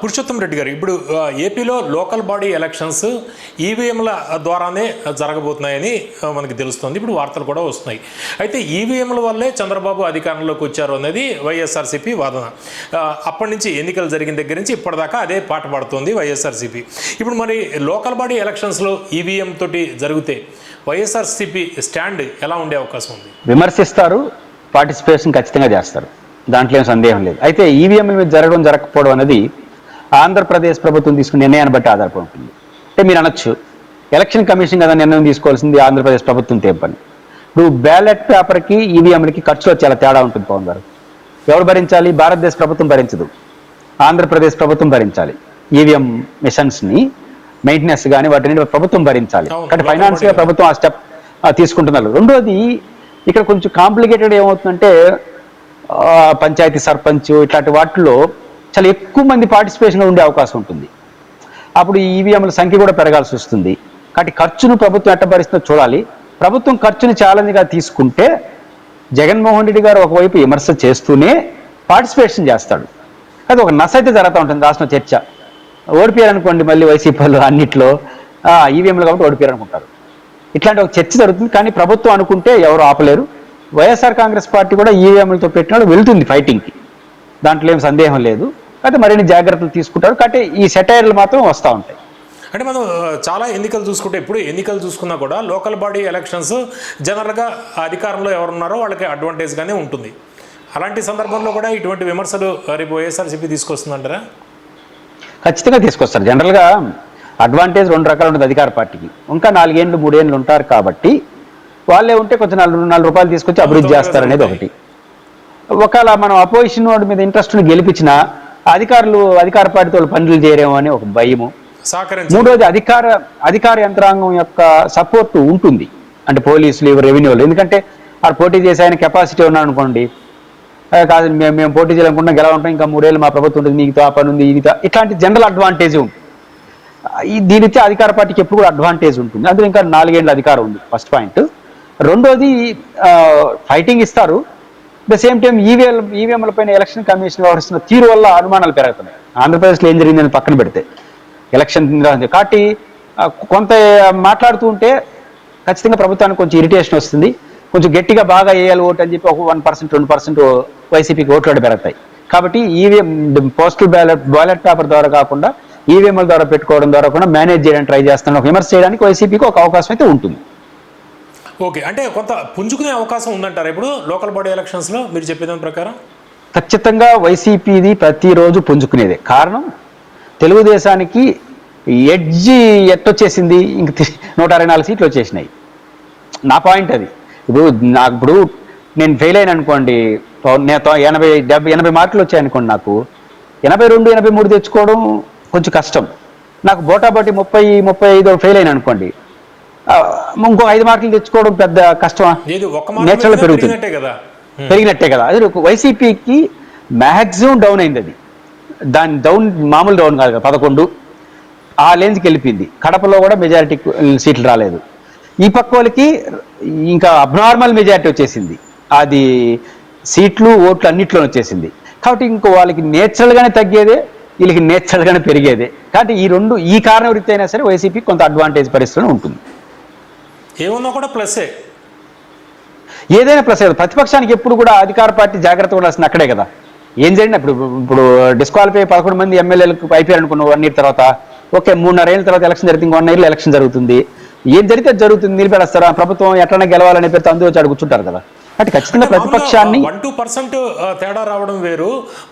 పురుషోత్తం రెడ్డి గారు ఇప్పుడు ఏపీలో లోకల్ బాడీ ఎలక్షన్స్ ఈవీఎంల ద్వారానే జరగబోతున్నాయని మనకి తెలుస్తుంది. ఇప్పుడు వార్తలు కూడా వస్తున్నాయి. అయితే ఈవీఎంల వల్లే చంద్రబాబు అధికారంలోకి వచ్చారు అనేది వైఎస్ఆర్సీపీ వాదన. అప్పటి నుంచి ఎన్నికలు జరిగిన దగ్గర నుంచి ఇప్పటిదాకా అదే పాట పాడుతోంది వైఎస్ఆర్సీపీ. ఇప్పుడు మరి లోకల్ బాడీ ఎలక్షన్స్లో ఈవీఎం తోటి జరిగితే వైఎస్ఆర్సీపీ స్టాండ్ ఎలా ఉండే అవకాశం ఉంది? విమర్శిస్తారు పార్టిసిపేషన్ ఖచ్చితంగా చేస్తారు. దాంట్లో ఏం సందేహం లేదు. అయితే ఈవీఎంల మీద జరగడం జరగకపోవడం అనేది ఆంధ్రప్రదేశ్ ప్రభుత్వం తీసుకున్న నిర్ణయాన్ని బట్టి ఆధారపడి ఉంటుంది. అంటే మీరు అనొచ్చు ఎలక్షన్ కమిషన్ కదా నిర్ణయం తీసుకోవాల్సింది ఆంధ్రప్రదేశ్ ప్రభుత్వం తేపని ఇప్పుడు బ్యాలెట్ పేపర్కి ఈవీఎంలకి ఖర్చులో చాలా తేడా ఉంటుంది పవన్ గారు. ఎవరు భరించాలి? భారతదేశ ప్రభుత్వం భరించదు. ఆంధ్రప్రదేశ్ ప్రభుత్వం భరించాలి. ఈవీఎం మిషన్స్ని మెయింటెనెన్స్ కానీ వాటిని ప్రభుత్వం భరించాలి. అవును, కాబట్టి లోకల్ ఫైనాన్స్గా బాడీ ప్రభుత్వం ఆ స్టెప్ తీసుకుంటున్నారు. రెండోది ఇక్కడ కొంచెం కాంప్లికేటెడ్ ఏమవుతుందంటే పంచాయతీ సర్పంచ్ ఇట్లాంటి వాటిల్లో చాలా ఎక్కువ మంది పార్టిసిపేషన్గా ఉండే అవకాశం ఉంటుంది. అప్పుడు ఈ ఈవీఎంల సంఖ్య కూడా పెరగాల్సి వస్తుంది. కాబట్టి ఖర్చును ప్రభుత్వం ఎట్టభరిస్తుందో చూడాలి. ప్రభుత్వం ఖర్చుని ఛాలెంజ్గా తీసుకుంటే జగన్మోహన్ రెడ్డి గారు ఒకవైపు విమర్శ చేస్తూనే పార్టిసిపేషన్ చేస్తాడు. అది ఒక నస అయితే జరుగుతూ ఉంటుంది రాష్ట్ర చర్చ. ఓడిపోయారు అనుకోండి మళ్ళీ వైసీపీ అన్నిట్లో. ఈవీఎంలు కాబట్టి ఓడిపోయారు అనుకుంటారు ఇట్లాంటి ఒక చర్చ జరుగుతుంది. కానీ ప్రభుత్వం అనుకుంటే ఎవరు ఆపలేరు. వైఎస్ఆర్ కాంగ్రెస్ పార్టీ కూడా ఈవీఎంలతో పెట్టినాడు వెళ్తుంది ఫైటింగ్కి దాంట్లో ఏం సందేహం లేదు. అయితే మరిన్ని జాగ్రత్తలు తీసుకుంటారు. కాబట్టి ఈ సెటైర్లు మాత్రం వస్తూ ఉంటాయి. అంటే మనం చాలా ఎన్నికలు చూసుకుంటే ఇప్పుడు ఎన్నికలు చూసుకున్నా కూడా లోకల్ బాడీ ఎలక్షన్స్ జనరల్గా అధికారంలో ఎవరున్నారో వాళ్ళకి అడ్వాంటేజ్గానే ఉంటుంది. అలాంటి సందర్భంలో కూడా ఇటువంటి విమర్శలు రేపు వైఎస్ఆర్సీపీ తీసుకొస్తుందంటారా? ఖచ్చితంగా తీసుకొస్తారు. జనరల్గా అడ్వాంటేజ్ రెండు రకాలు ఉంటుంది అధికార పార్టీకి. ఇంకా నాలుగేండ్లు మూడేండ్లు ఉంటారు కాబట్టి వాళ్ళే ఉంటే కొంచెం నాలుగు నాలుగు రూపాయలు తీసుకొచ్చి అభివృద్ధి చేస్తారు అనేది ఒకటి. ఒకవేళ మనం అపోజిషన్ వాడి మీద ఇంట్రెస్ట్ గెలిపించిన అధికారులు అధికార పార్టీతో పనులు చేయరేమో అని ఒక భయము. మూడోది అధికార అధికార యంత్రాంగం యొక్క సపోర్ట్ ఉంటుంది. అంటే పోలీసులు ఇవి రెవెన్యూలు ఎందుకంటే ఆ పోటీ చేసే ఆయన కెపాసిటీ ఉన్నాడు అనుకోండి. "ఏ, కాదు మేము మేము పోటీ చేయాలనుకుంటున్నాం గెలవాలంటాం ఇంకా మూడేళ్ళు మా ప్రభుత్వం ఉంటుంది నీకు ఆ పని ఉంది ఇది ఇట్లాంటి జనరల్ అడ్వాంటేజ్ ఉంటుంది. ఈ దీనిచ్చే అధికార పార్టీకి ఎప్పుడు కూడా అడ్వాంటేజ్ ఉంటుంది. అందులో ఇంకా నాలుగేళ్ళ అధికారం ఉంది. ఫస్ట్ పాయింట్ రెండోది ఫైటింగ్ ఇస్తారు. ద సేమ్ టైం ఈవీఎల్ ఈవీఎంల పైన ఎలక్షన్ కమిషన్ వ్యవహరిస్తున్న తీరు వల్ల అనుమానాలు పెరుగుతున్నాయి. ఆంధ్రప్రదేశ్లో ఏం జరిగిందని పక్కన పెడితే ఎలక్షన్ కాబట్టి కొంత మాట్లాడుతూ ఉంటే ఖచ్చితంగా ప్రభుత్వానికి కొంచెం ఇరిటేషన్ వస్తుంది. కొంచెం గట్టిగా బాగా వేయాలి ఓటు అని చెప్పి ఒక వన్ పర్సెంట్ రెండు పర్సెంట్ వైసీపీకి ఓట్లు పెరుగుతాయి. కాబట్టి EVM postal ballot ballot paper ద్వారా కాకుండా ఈవీఎంల ద్వారా పెట్టుకోవడం ద్వారా కూడా మేనేజ్ చేయడానికి ట్రై చేస్తాను ఒక విమర్శ చేయడానికి వైసీపీకి ఒక అవకాశం అయితే ఉంటుంది. ఓకే అంటే కొంత పుంజుకునే అవకాశం ఉందంటారా? ఇప్పుడు లోకల్ బాడీ ఎలక్షన్స్లో మీరు చెప్పేదాని ప్రకారం? ఖచ్చితంగా వైసీపీది ప్రతిరోజు పుంజుకునేదే. కారణం? తెలుగుదేశానికి ఎడ్జి ఎట్టొచ్చేసింది. ఇంక నూట అరవై నాలుగు సీట్లు వచ్చేసినాయి. నా పాయింట్ అది. ఇప్పుడు నాకు ఇప్పుడు నేను ఫెయిల్ అయిన అనుకోండి నేను ఎనభై డెబ్బై ఎనభై మార్కులు వచ్చాయనుకోండి నాకు. ఎనభై రెండు ఎనభై మూడు తెచ్చుకోవడం కొంచెం కష్టం. నాకు బోటాబోటి ముప్పై ముప్పై ఐదు ఫెయిల్ అయిన అనుకోండి. ఇంకో ఐదు మార్కులు తెచ్చుకోవడం పెద్ద కష్టమా? పెరుగుతుంది. పెరిగినట్టే కదా. పెరిగినట్టే కదా. అది వైసీపీకి మ్యాక్సిమం డౌన్ అయింది అది. దాని డౌన్ మామూలు డౌన్ కాదు కదా పదకొండు. ఆ లేన్స్కి వెళ్ళిపోయింది. కడపలో కూడా మెజారిటీ సీట్లు రాలేదు. ఈ పక్క వాళ్ళకి ఇంకా అబ్నార్మల్ మెజారిటీ వచ్చేసింది. అది సీట్లు ఓట్లు అన్నిట్లో వచ్చేసింది. కాబట్టి ఇంకో వాళ్ళకి నేచురల్గానే తగ్గేదే వీళ్ళకి నేచురల్గానే పెరిగేదే. కాబట్టి ఈ రెండు ఈ కారణం వృత్తి అయినా సరే వైసీపీ కొంత అడ్వాంటేజ్ పరిస్థితిలో ఉంటుంది. ఏమున్నా కూడా ప్లస్సే. ఏదైనా ప్రసాద్ ప్రతిపక్షానికి ఎప్పుడు కూడా అధికార పార్టీ జాగ్రత్త ఉండాల్సింది అక్కడే కదా. ఏం జరిగినా ఇప్పుడు ఇప్పుడు డిస్క్వాలిఫై పదకొండు మంది ఎమ్మెల్యేలకు అయిపోయారు అనుకున్న వన్ ఇయర్ తర్వాత. ఓకే మూడున్నర ఏళ్ళ తర్వాత ఎలక్షన్ జరుగుతుంది వన్ ఇయర్లో ఎలక్షన్ జరుగుతుంది. ఏం జరిగితే అది జరుగుతుంది. నిలిపేస్తారా ప్రభుత్వం ఎట్లనే గెలవాలనే పేరుతో అందరూ వచ్చి అడుగుతుంటారు కదా. అంటే ఖచ్చితంగా ప్రతిపక్షాన్ని వన్ టూ పర్సెంట్ తేడా రావడం వేరు.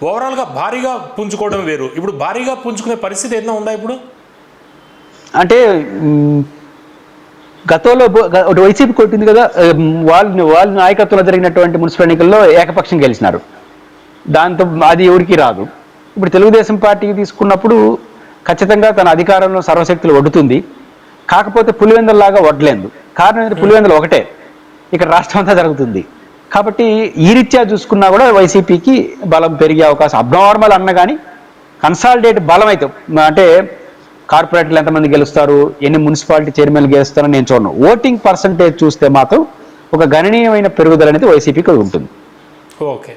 ఓవరాల్గా భారీగా పుంజుకోవడం వేరు. ఇప్పుడు భారీగా పుంజుకునే పరిస్థితి ఏదైనా ఉందా ఇప్పుడు? అంటే గతంలో వైసీపీ కొట్టింది కదా వాళ్ళ వాళ్ళ నాయకత్వంలో జరిగినటువంటి మున్సిపల్ ఎన్నికల్లో ఏకపక్షం గెలిచినారు. దాంతో అది ఎవరికి రాదు. ఇప్పుడు తెలుగుదేశం పార్టీకి తీసుకున్నప్పుడు ఖచ్చితంగా తన అధికారంలో సర్వశక్తులు వడ్డుతుంది కాకపోతే పులివెందల్లాగా వడ్లేదు కారణం ఏంటంటే పులివెందలు ఒకటే. ఇక్కడ రాష్ట్రం అంతా జరుగుతుంది. కాబట్టి ఈ రీత్యా చూసుకున్నా కూడా వైసీపీకి బలం పెరిగే అవకాశం అబ్నార్మల్ అన్న కానీ కన్సాలిడేట్ బలం అయితే అంటే కార్పొరేట్లు ఎంతమంది గెలుస్తారు? ఎన్ని మున్సిపాలిటీ చైర్మన్లు గెలుస్తారని నేను చూడను. ఓటింగ్ పర్సంటేజ్ చూస్తే మాత్రం ఒక గణనీయమైన పెరుగుదల అనేది వైసీపీకి ఉంటుంది. ఓకే.